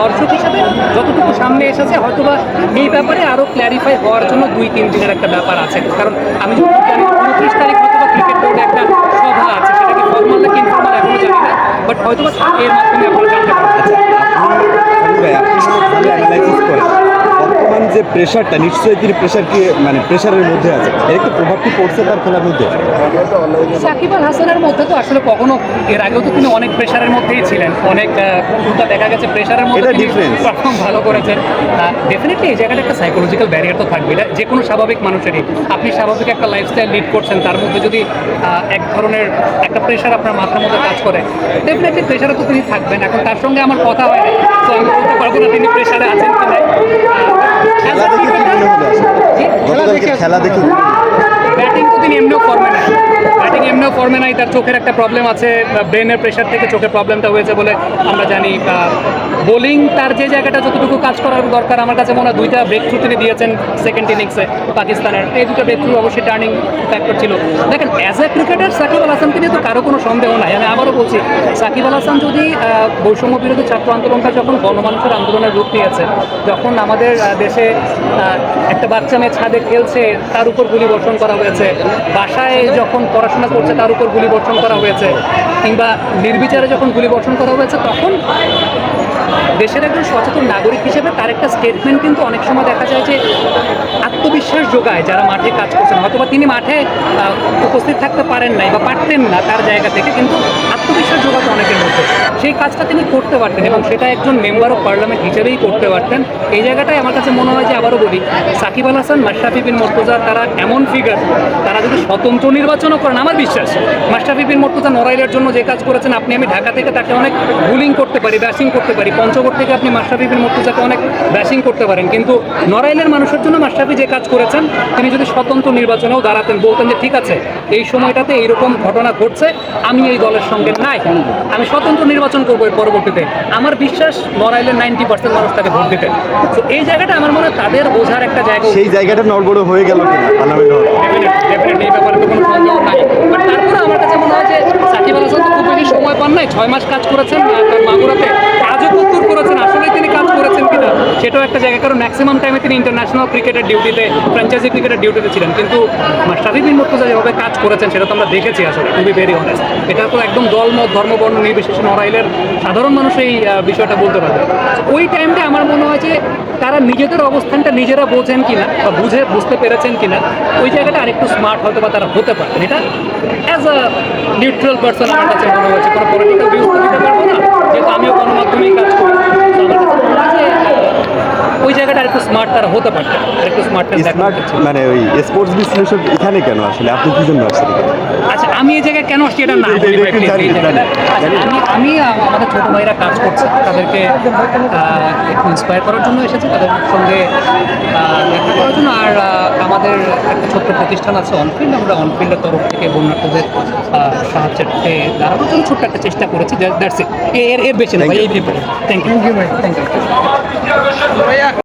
দর্শক হিসাবে যতটুকু সামনে এসেছে, হয়তোবা এই ব্যাপারে আরও ক্ল্যারিফাই হওয়ার জন্য দুই, তিন দিনের একটা ব্যাপার আছে। কারণ আমি যখন জানি উনত্রিশ তারিখ হয়তোবা ক্রিকেট বোর্ডে একটা সভা আছে সেটা কি ফর্মাল নাকি ইনফর্মাল এখনও জানি না বাট হয়তোবা এর মাধ্যমে আপনারা জানতে পারবেন। যে প্রেশারটা নিশ্চয়ই তিনি প্রেশার কি মানে প্রেশারের মধ্যে আছে এর একটু প্রভাব কি পড়ছে তার খেলার মধ্যে? সাকিব আল হাসানের মধ্যে তো আসলে কখনো এর আগেও তো তিনি অনেক প্রেশারের মধ্যেই ছিলেন। অনেক কোনটা দেখা গেছে প্রেশারের মধ্যে পারফর্ম ভালো করেছেন। ডেফিনেটলি এই জায়গাটা একটা সাইকোলজিক্যাল ব্যারিয়ার তো থাকবে এটা যে কোনো স্বাভাবিক মানুষেরই। আপনি স্বাভাবিক একটা লাইফস্টাইল লিড করছেন তার মধ্যে যদি এক ধরনের একটা প্রেশার আপনার মাথার মধ্যে কাজ করে ডেফিনেটলি প্রেশারে তো তিনি থাকবেন। এখন তার সঙ্গে আমার কথা হয় না তো আমি বলতে পারব না তিনি প্রেশারে আছেন কি নাই খেলা দেখে কি মনে হলো আসলে? খেলা দেখে? ব্যাটিং তো তিনি এমনিও ফর্মে নাই এমনিও ফর্মে নাই, তার চোখের একটা প্রবলেম আছে ব্রেনের প্রেশার থেকে চোখের প্রবলেমটা হয়েছে বলে আমরা জানি বোলিং তার যে জায়গাটা যতটুকু কাজ করার দরকার, আমার কাছে মনে হয় দুইটা ব্রেক থ্রু তিনি দিয়েছেন সেকেন্ড ইনিংসে পাকিস্তানের। এই দুটো ব্রেক থ্রু অবশ্যই টার্নিং ফ্যাক্টর ছিল। দেখেন as a cricketer Shakib Al হাসানকে নিয়ে তো কারও কোনো সন্দেহ নাই। আমি আবারও বলছি, সাকিব আল হাসান যদি বৈষম্য বিরোধী ছাত্র আন্দোলনটা যখন গণমানুষের আন্দোলনের রূপ নিয়েছে, যখন আমাদের দেশে একটা বাচ্চা মেয়ে ছাদে খেলছে, তার উপর গুলি বর্ষণ করা হয়েছে, বাসায় যখন পড়াশোনা করছে তার উপর গুলি বর্ষণ করা হয়েছে কিংবা নির্বিচারে যখন গুলি বর্ষণ করা হয়েছে, তখন দেশের একজন সচেতন নাগরিক হিসেবে তার একটা স্টেটমেন্ট কিন্তু অনেক সময় দেখা যায় যে আত্মবিশ্বাস যোগায় যারা মাঠে কাজ করছেন। হয়তোবা তিনি মাঠে উপস্থিত থাকতে পারেন নাই বা পারতেন না তার জায়গা থেকে, কিন্তু মধ্যে সেই কাজটা তিনি করতে পারতেন এবং সেটা একজন মেম্বার অফ পার্লামেন্ট হিসেবেই করতে পারতেন, এই জায়গাটাই আমার কাছে মনে হয় যে আবারও বলি, সাকিব আল হাসান, মাশরাফি বিন মর্তুজা তারা এমন ফিগার তারা যদি স্বতন্ত্র নির্বাচনও করেন, আমার বিশ্বাস, মাশরাফি বিন মর্তুজা নড়াইলের জন্য যে কাজ করেছেন, আপনি আমি ঢাকা থেকে তাকে অনেক বুলিং করতে পারি ব্যাসিং করতে পারি, পঞ্চগড় থেকে আপনি মাশরাফি বিন মর্তুজাকে অনেক ব্যাসিং করতে পারেন, কিন্তু নড়াইলের মানুষের জন্য মাশরাফি যে কাজ করেছেন, তিনি যদি স্বতন্ত্র নির্বাচনেও দাঁড়াতেন, বলতেন যে ঠিক আছে, এই সময়টাতে এইরকম ঘটনা ঘটছে, আমি এই দলের সঙ্গে নাই, আমি স্বতন্ত্র নির্বাচন করব এর পরবর্তীতে। আমার বিশ্বাস নড়াইলের নাইনটি পার্সেন্ট মানুষ তাকে ভোট দিতেন তো এই জায়গাটা আমার মনে হয় তাদের বোঝার একটা জায়গা। সেই জায়গাটা নড়বড় হয়ে গেল ডেফিনেটলি এই ব্যাপারে তো কোনো সন্দেহ নাই। বাট তারপরে আমার কাছে মনে হয় যে সাকিব আল হাসান তো খুব বেশি সময় পান নাই ছয় মাস কাজ করেছেন তার মাগুরাতে কাজও কদ্দূর করেছেন আসলেই তিনি কাজ করেছেন সেটাও একটা জায়গা, কারণ ম্যাক্সিমাম টাইমে তিনি ইন্টারন্যাশনাল ক্রিকেটের ডিউটিতে ফ্র্যাঞ্চাইজি ক্রিকেটের ডিউটিতে ছিলেন। কিন্তু মাস্টাফি বিন মুর্তজা যেভাবে কাজ করেছেন, সেটা তো আমরা দেখেছি আসলে বি ভেরি অনেস্ট এটা তো একদম দলমত, ধর্মবর্ণ নির্বিশেষে নড়াইলের সাধারণ মানুষ এই বিষয়টা বলতে পারবে। ওই টাইমটা আমার মনে হয় যে তারা নিজেদের অবস্থানটা নিজেরা বোঝেন কিনা, বা বুঝে, বুঝতে পেরেছেন কিনা, ওই জায়গাটা আরেকটু স্মার্ট হয়তো বা তারা হতে পারতেন। এটা অ্যাজ আ নিউট্রাল পার্সন আমার কাছে মনে হয়েছে। কোনো পলিটিক্যাল ভিউজ দিতে পারব না, যেহেতু আমিও গণমাধ্যমেই কাজ করি তো আমার কাছে মনে হয় যে আহ, ওই জায়গাটা আরেকটু স্মার্ট তারা হতে পারতেন আরেকটু স্মার্টনেস স্মার্ট মানে ওই স্পোর্টস বিশ্লেষক এখানে কেন আসলে? আপনি কি জন্য আসছেন আচ্ছা আমি এই জায়গায় কেন আসছি এটা না। আচ্ছা, আমি আমি আমাদের ছোট ভাইরা কাজ করছে। তাদেরকে একটু ইন্সপায়ার করার জন্য এসেছি। তাদের সঙ্গে দেখা করার জন্য। আর আমাদের একটা ছোট্ট প্রতিষ্ঠান আছে অনফিল্ড আমরা অনফিল্ডের তরফ থেকে বন্যার্থদের সাহায্যের দাঁড়ানোর জন্য ছোট্ট একটা চেষ্টা করেছি। দ্যাটস ইট এর এর বেশি না ভাই এই থ্যাংক ইউ থ্যাংক ইউ ভাই। Thank you